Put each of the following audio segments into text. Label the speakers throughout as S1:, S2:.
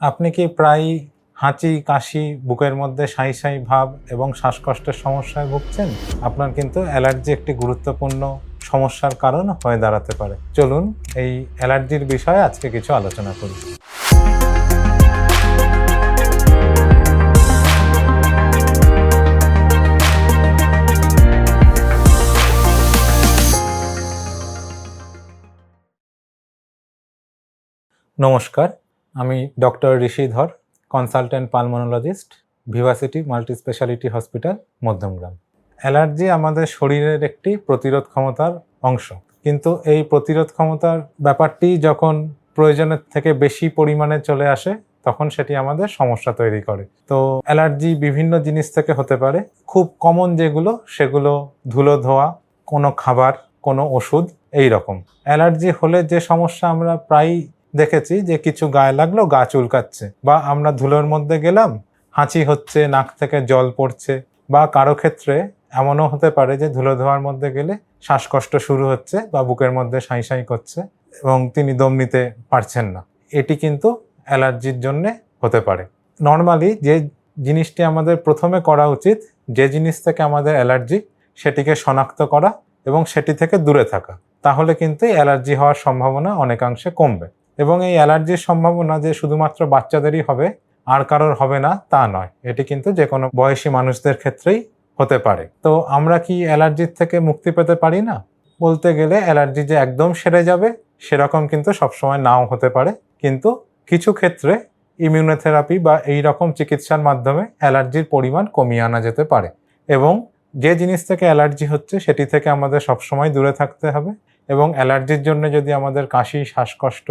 S1: আপনি কি প্রায় হাঁচি, কাশি, বুকের মধ্যে সাই সাই ভাব এবং শ্বাসকষ্টের সমস্যায় ভুগছেন? আপনার কিন্তু অ্যালার্জি একটি গুরুত্বপূর্ণ সমস্যার কারণ হয়ে দাঁড়াতে পারে। চলুন এই অ্যালার্জির বিষয়ে আজকে কিছু আলোচনা করি। নমস্কার আমি doctor Rishidhar consultant pulmonologist Vivacity multi speciality hospital Madhyamgram. Allergy আমাদের শরীরের একটি প্রতিরোধ ক্ষমতার অংশ। কিন্তু এই প্রতিরোধ ক্ষমতার ব্যাপারটি যখন প্রয়োজনের থেকে বেশি পরিমাণে চলে আসে, তখন সেটি আমাদের সমস্যা তৈরি করে। তো অ্যালার্জি বিভিন্ন জিনিস থেকে হতে পারে। খুব কমন যেগুলো, সেগুলো ধুলো ধোয়া, কোনো খাবার, কোনো ওষুধ এই রকম অ্যালার্জি হলে যে সমস্যা আমরা প্রায় দেখেছি যে কিছু গায়ে লাগল গা চুলকাচ্ছে। বা আমরা ধুলোর মধ্যে গেলাম, হাঁচি হচ্ছে, নাক থেকে জল পড়ছে, বা কারও ক্ষেত্রে এমনও হতে পারে যে ধুলো ধোয়ার মধ্যে গেলে শ্বাসকষ্ট শুরু হচ্ছে বা বুকের মধ্যে সাঁই সাঁই করছে এবং তিনি দম নিতে পারছেন না। এটি কিন্তু অ্যালার্জির জন্যে হতে পারে। নর্মালি যে জিনিসটি আমাদের প্রথমে করা উচিত, যে জিনিস থেকে আমাদের অ্যালার্জি, সেটিকে শনাক্ত করা এবং সেটি থেকে দূরে থাকা। তাহলে কিন্তু অ্যালার্জি হওয়ার সম্ভাবনা অনেকাংশে কমবে। এবং এই অ্যালার্জির সম্ভাবনা যে শুধুমাত্র বাচ্চাদেরই হবে, আর কারোর হবে না, তা নয়। এটি কিন্তু যে কোনো বয়সী মানুষদের ক্ষেত্রেই হতে পারে। তো আমরা কি অ্যালার্জির থেকে মুক্তি পেতে পারি না? বলতে গেলে অ্যালার্জি যে একদম সেরে যাবে, সেরকম কিন্তু সবসময় নাও হতে পারে। কিন্তু কিছু ক্ষেত্রে ইমিউনোথেরাপি বা এই রকম চিকিৎসার মাধ্যমে অ্যালার্জির পরিমাণ কমিয়ে আনা যেতে পারে। এবং যে জিনিস থেকে অ্যালার্জি হচ্ছে, সেটি থেকে আমাদের সবসময় দূরে থাকতে হবে। এবং অ্যালার্জির জন্য যদি আমাদের কাশি, শ্বাসকষ্ট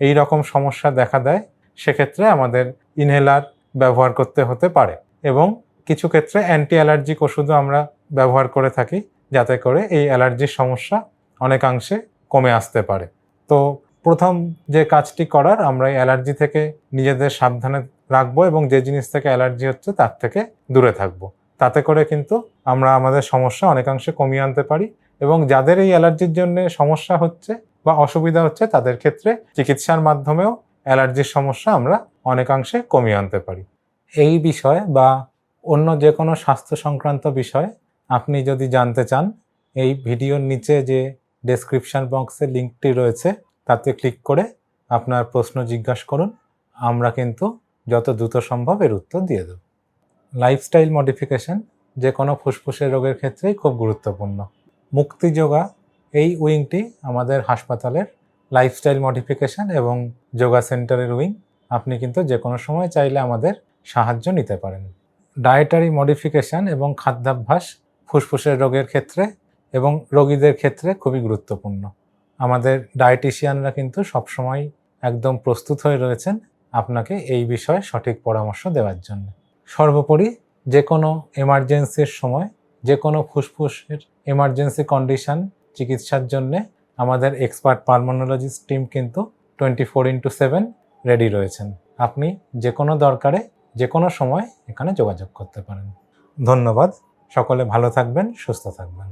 S1: এই রকম সমস্যা দেখা দেয়, সেক্ষেত্রে আমাদের ইনহেলার ব্যবহার করতে হতে পারে। এবং কিছু ক্ষেত্রে অ্যান্টি অ্যালার্জিক ওষুধও আমরা ব্যবহার করে থাকি, যাতে করে এই অ্যালার্জির সমস্যা অনেকাংশে কমে আসতে পারে। তো প্রথম যে কাজটি করার, আমরা এই অ্যালার্জি থেকে নিজেদের সাবধানে রাখব এবং যে জিনিস থেকে অ্যালার্জি হচ্ছে তার থেকে দূরে থাকব। তাতে করে কিন্তু আমরা আমাদের সমস্যা অনেকাংশে কমিয়ে আনতে পারি এবং যাদের এই অ্যালার্জির জন্য সমস্যা হচ্ছে বা অসুবিধা হচ্ছে তাদের ক্ষেত্রে চিকিৎসার মাধ্যমেও অ্যালার্জির সমস্যা আমরা অনেকাংশে কমিয়ে আনতে পারি। এই বিষয়ে বা অন্য যে কোনো স্বাস্থ্য সংক্রান্ত বিষয়ে আপনি যদি জানতে চান, এই ভিডিওর নিচে যে ডেসক্রিপশন বক্সে লিঙ্কটি রয়েছে, তাতে ক্লিক করে আপনার প্রশ্ন জিজ্ঞাসা করুন, আমরা কিন্তু যত দ্রুত সম্ভব এর উত্তর দিয়ে দেব। লাইফস্টাইল মডিফিকেশন যে কোনো ফুসফুসের রোগের ক্ষেত্রেই খুব গুরুত্বপূর্ণ। মুক্তি যোগা এই উইংটি আমাদের হাসপাতালের লাইফস্টাইল মডিফিকেশন এবং যোগা সেন্টারের উইং। আপনি কিন্তু যে কোনো সময় চাইলে আমাদের সাহায্য নিতে পারেন। ডায়েটারি মডিফিকেশন এবং খাদ্যাভ্যাস ফুসফুসের রোগের ক্ষেত্রে এবং রোগীদের ক্ষেত্রে খুবই গুরুত্বপূর্ণ। আমাদের ডায়েটিশিয়ানরা কিন্তু সবসময় একদম প্রস্তুত হয়ে রয়েছেন আপনাকে এই বিষয়ে সঠিক পরামর্শ দেওয়ার জন্য। সর্বোপরি যে কোনো এমার্জেন্সির সময় যে কোনো ফুসফুসের এমার্জেন্সি কন্ডিশন চিকিৎসার জন্য আমাদের এক্সপার্ট পালমোনোলজিস্ট টিম কিন্তু twenty four into seven ready রয়েছেন। আপনি যে কোনো দরকারে, যে কোনো সময় এখানে যোগাযোগ করতে পারেন। ধন্যবাদ। সকলে ভালো থাকবেন, সুস্থ থাকবেন।